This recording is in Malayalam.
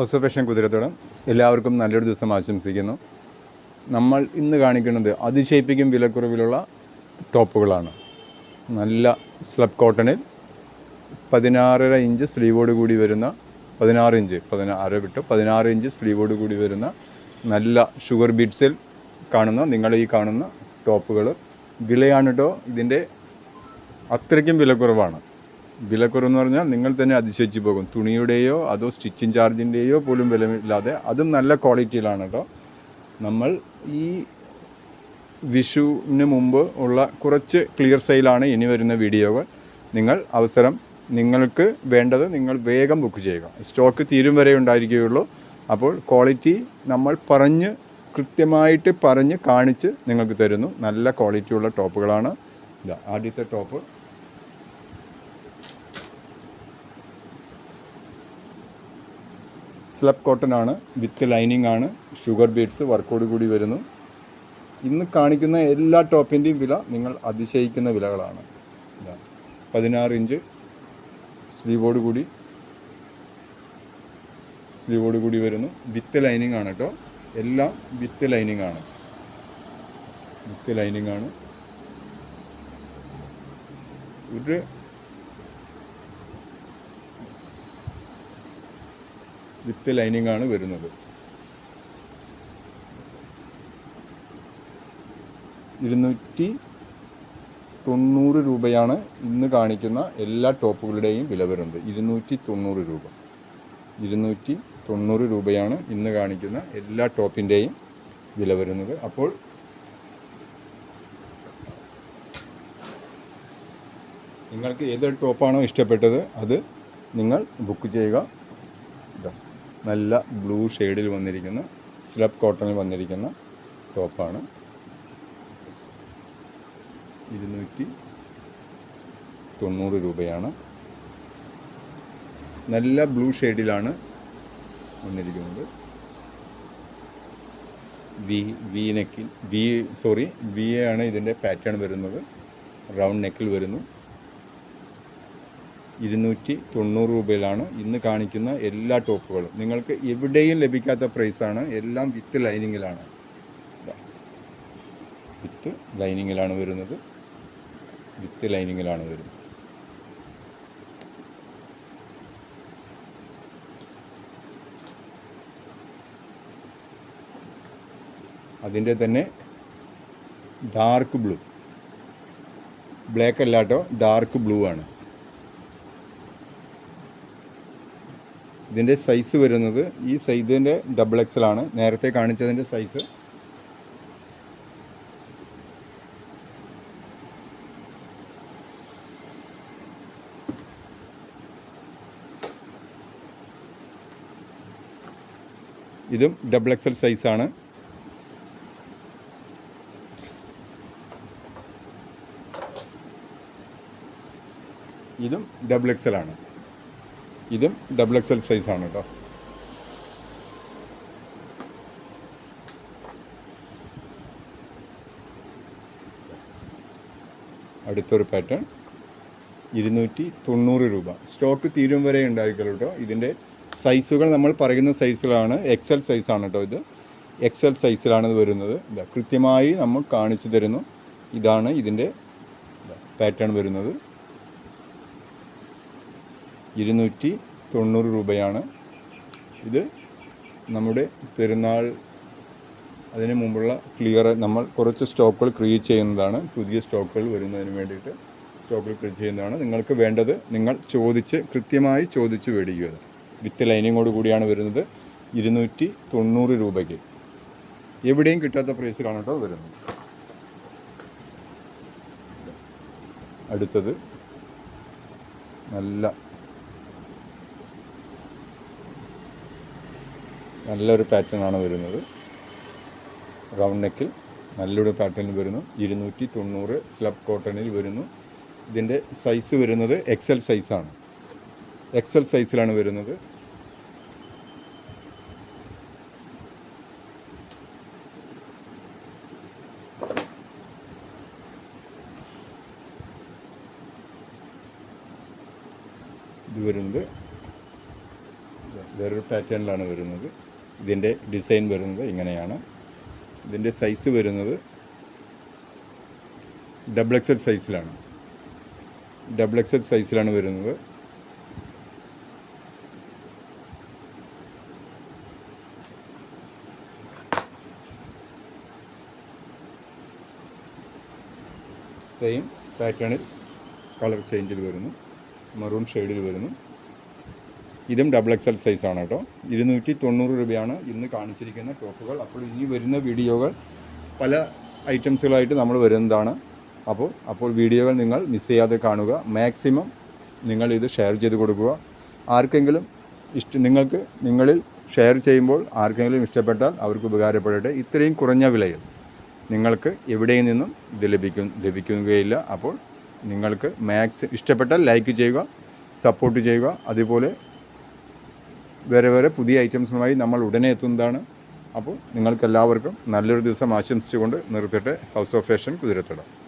ഒസഫേഷൻ കുതിരത്തോടം എല്ലാവർക്കും നല്ലൊരു ദിവസം ആശംസിക്കുന്നു. നമ്മൾ ഇന്ന് കാണിക്കുന്നത് അതിശയിപ്പിക്കും വിലക്കുറവിലുള്ള ടോപ്പുകളാണ്. നല്ല സ്ലബ് കോട്ടണിൽ പതിനാറര ഇഞ്ച് സ്ലീവോട് കൂടി വരുന്ന പതിനാറ് ഇഞ്ച് പതിനാറ് വിട്ടു പതിനാറ് ഇഞ്ച് സ്ലീവോട് കൂടി വരുന്ന നല്ല ഷുഗർ ബീഡ്സിൽ കാണുന്ന നിങ്ങൾ ഈ കാണുന്ന ടോപ്പുകൾ വിലയാണ് കേട്ടോ ഇതിന്റെ അത്രയ്ക്കും വിലക്കുറവാണ്. വിലക്കുറവെന്ന് പറഞ്ഞാൽ നിങ്ങൾ തന്നെ അതിശയിച്ച് പോകും. തുണിയുടെയോ അതോ സ്റ്റിച്ചിങ് ചാർജിന്റെയോ പോലും വിലമില്ലാതെ അതും നല്ല ക്വാളിറ്റിയിലാണ് കേട്ടോ. നമ്മൾ ഈ വിഷുവിന് മുമ്പ് ഉള്ള കുറച്ച് ക്ലിയർ സെയിലാണ് ഇനി വരുന്ന വീഡിയോകൾ. നിങ്ങൾ അവസരം നിങ്ങൾക്ക് വേണ്ടത് നിങ്ങൾ വേഗം ബുക്ക് ചെയ്യുക. സ്റ്റോക്ക് തീരും വരെ ഉണ്ടായിരിക്കുകയുള്ളൂ. അപ്പോൾ ക്വാളിറ്റി നമ്മൾ പറഞ്ഞ് കൃത്യമായിട്ട് പറഞ്ഞ് കാണിച്ച് നിങ്ങൾക്ക് തരുന്നു. നല്ല ക്വാളിറ്റിയുള്ള ടോപ്പുകളാണ്. ഇതാ ആദ്യത്തെ ടോപ്പ്. സ്ലബ് കോട്ടൺ ആണ് വിത്ത് ലൈനിങ് ആണ് ഷുഗർ ബീഡ്സ് വർക്കോട് കൂടി വരുന്നു. ഇന്ന് കാണിക്കുന്ന എല്ലാ ടോപ്പിന്റെയും വില നിങ്ങൾ അതിശയിക്കുന്ന വിലകളാണ്. പതിനാറ് ഇഞ്ച് സ്ലീവോട് കൂടി സ്ലീവോട് കൂടി വരുന്നു. വിത്ത് ലൈനിങ് ആണ് കേട്ടോ. എല്ലാം വിത്ത് ലൈനിങ് ആണ്. വിത്ത് ലൈനിങ് ആണ്. ഒരു വിത്ത് ലൈനിങ് ആണ് വരുന്നത്. ഇരുന്നൂറ്റി തൊണ്ണൂറ് രൂപയാണ് ഇന്ന് കാണിക്കുന്ന എല്ലാ ടോപ്പുകളുടെയും വില വരുന്നത്. ഇരുന്നൂറ്റി തൊണ്ണൂറ് രൂപ. ഇരുന്നൂറ്റി തൊണ്ണൂറ് രൂപയാണ് ഇന്ന് കാണിക്കുന്ന എല്ലാ ടോപ്പിന്റെയും വില വരുന്നത്. അപ്പോൾ നിങ്ങൾക്ക് ഏത് ടോപ്പാണോ ഇഷ്ടപ്പെട്ടത് അത് നിങ്ങൾ ബുക്ക് ചെയ്യുക. നല്ല ബ്ലൂ ഷെയ്ഡിൽ വന്നിരിക്കുന്ന സ്ലബ് കോട്ടണിൽ വന്നിരിക്കുന്ന ടോപ്പാണ് ഇരുന്നൂറ്റി തൊണ്ണൂറ് രൂപയാണ്. നല്ല ബ്ലൂ ഷെയ്ഡിലാണ് വന്നിരിക്കുന്നത്. വി വി നെക്കിൽ വി സോറി വി ആണ് ഇതിന്റെ പാറ്റേൺ വരുന്നത്. റൗണ്ട് നെക്കിൽ വരുന്നു. ഇരുന്നൂറ്റി തൊണ്ണൂറ് രൂപയിലാണ് ഇന്ന് കാണിക്കുന്ന എല്ലാ ടോപ്പുകളും. നിങ്ങൾക്ക് എവിടെയും ലഭിക്കാത്ത പ്രൈസാണ്. എല്ലാം വിത്ത് ലൈനിങ്ങിലാണ്. വിത്ത് ലൈനിങ്ങിലാണ് വരുന്നത്. വിത്ത് ലൈനിങ്ങിലാണ് വരുന്നത്. അതിന്റെ തന്നെ ഡാർക്ക് ബ്ലൂ. ബ്ലാക്ക് അല്ലാട്ടോ ഡാർക്ക് ബ്ലൂ ആണ്. ഇതിന്റെ സൈസ് വരുന്നത് ഈ സൈസിന്റെ ഡബിൾ എക്സൽ ആണ്. നേരത്തെ കാണിച്ചതിന്റെ സൈസ് ഇതും ഡബിൾ എക്സൽ സൈസാണ് ഇതും ഡബിൾ എക്സൽ ആണ്. ഇതും ഡബിൾ എക്സ് എൽ സൈസാണ് കേട്ടോ അടുത്തൊരു പാറ്റേൺ ഇരുന്നൂറ്റി തൊണ്ണൂറ് രൂപ. സ്റ്റോക്ക് തീരും വരെ ഉണ്ടായിരിക്കുള്ളൂ കേട്ടോ ഇതിന്റെ സൈസുകൾ നമ്മൾ പറയുന്ന സൈസുകളാണ് സൈസിലാണ് എക്സൽ സൈസാണ് കേട്ടോ ഇത്. എക്സൽ സൈസിലാണ് ഇത് വരുന്നത്. കൃത്യമായി നമ്മൾ കാണിച്ചു തരുന്നു. ഇതാണ് ഇതിന്റെ പാറ്റേൺ വരുന്നത്. ഇരുന്നൂറ്റി തൊണ്ണൂറ് രൂപയാണ്. ഇത് നമ്മുടെ പെരുന്നാൾ അതിന് മുമ്പുള്ള ക്ലിയർ നമ്മൾ കുറച്ച് സ്റ്റോക്കുകൾ ക്രിയേറ്റ് ചെയ്യുന്നതാണ്. പുതിയ സ്റ്റോക്കുകൾ വരുന്നതിന് വേണ്ടിയിട്ട് സ്റ്റോക്കുകൾ ക്രിയേറ്റ് ചെയ്യുന്നതാണ്. നിങ്ങൾക്ക് വേണ്ടത് നിങ്ങൾ ചോദിച്ച് കൃത്യമായി ചോദിച്ച് മേടിക്കുക. വിത്ത് ലൈനിങ്ങോട് കൂടിയാണ് വരുന്നത്. ഇരുന്നൂറ്റി തൊണ്ണൂറ് രൂപയ്ക്ക്. എവിടെയും കിട്ടാത്ത പ്രൈസിലാണ് കേട്ടോ വരുന്നത്. അടുത്തത് നല്ല നല്ലൊരു പാറ്റേൺ ആണ് വരുന്നത്. റൗണ്ട് നെക്കിൽ നല്ലൊരു പാറ്റേണിൽ വരുന്നു. ഇരുന്നൂറ്റി തൊണ്ണൂറ് സ്ലബ് കോട്ടണിൽ വരുന്നു. ഇതിന്റെ സൈസ് വരുന്നത് എക്സൽ സൈസാണ് എക്സൽ സൈസിലാണ് വരുന്നത്. ഇത് വരുന്നത് വേറൊരു പാറ്റേണിലാണ് വരുന്നത്. ഇതിന്റെ ഡിസൈൻ വരുന്നത് ഇങ്ങനെയാണ്. ഇതിന്റെ സൈസ് വരുന്നത് ഡബിൾ എക്സൽ സൈസിലാണ് ഡബിൾ എക്സൽ സൈസിലാണ് വരുന്നത്. സെയിം പാറ്റേണിൽ കളർ ചേഞ്ചിൽ വരുന്നു. മറൂൺ ഷെയ്ഡിൽ വരുന്നു. ഇതും ഡബിൾ എക്സൽ സൈസാണ് കേട്ടോ. ഇരുന്നൂറ്റി തൊണ്ണൂറ് രൂപയാണ് ഇന്ന് കാണിച്ചിരിക്കുന്ന ടോപ്പുകൾ. അപ്പോൾ ഇനി വരുന്ന വീഡിയോകൾ പല ഐറ്റംസുകളായിട്ട് നമ്മൾ വരുന്നതാണ്. അപ്പോൾ അപ്പോൾ വീഡിയോകൾ നിങ്ങൾ മിസ് ചെയ്യാതെ കാണുക. മാക്സിമം നിങ്ങൾ ഇത് ഷെയർ ചെയ്ത് കൊടുക്കുക. ആർക്കെങ്കിലും ഇഷ്ട നിങ്ങൾക്ക് നിങ്ങളിൽ ഷെയർ ചെയ്യുമ്പോൾ ആർക്കെങ്കിലും ഇഷ്ടപ്പെട്ടാൽ അവർക്ക് ഉപകാരപ്പെടട്ടെ. ഇത്രയും കുറഞ്ഞ വിലയിൽ നിങ്ങൾക്ക് എവിടെയും നിന്നും ഇത് ലഭിക്കും ലഭിക്കുകയില്ല. അപ്പോൾ നിങ്ങൾക്ക് മാക്സ് ഇഷ്ടപ്പെട്ടാൽ ലൈക്ക് ചെയ്യുക സപ്പോർട്ട് ചെയ്യുക. അതുപോലെ വേറെ വരെ പുതിയ ഐറ്റംസുമായി നമ്മൾ ഉടനെ എത്തുന്നതാണ്. അപ്പോൾ നിങ്ങൾക്കെല്ലാവർക്കും നല്ലൊരു ദിവസം ആശംസിച്ചുകൊണ്ട് നിർത്തിയിട്ട് ഹൗസ് ഓഫ് ഫാഷൻ കുതിരത്തടം.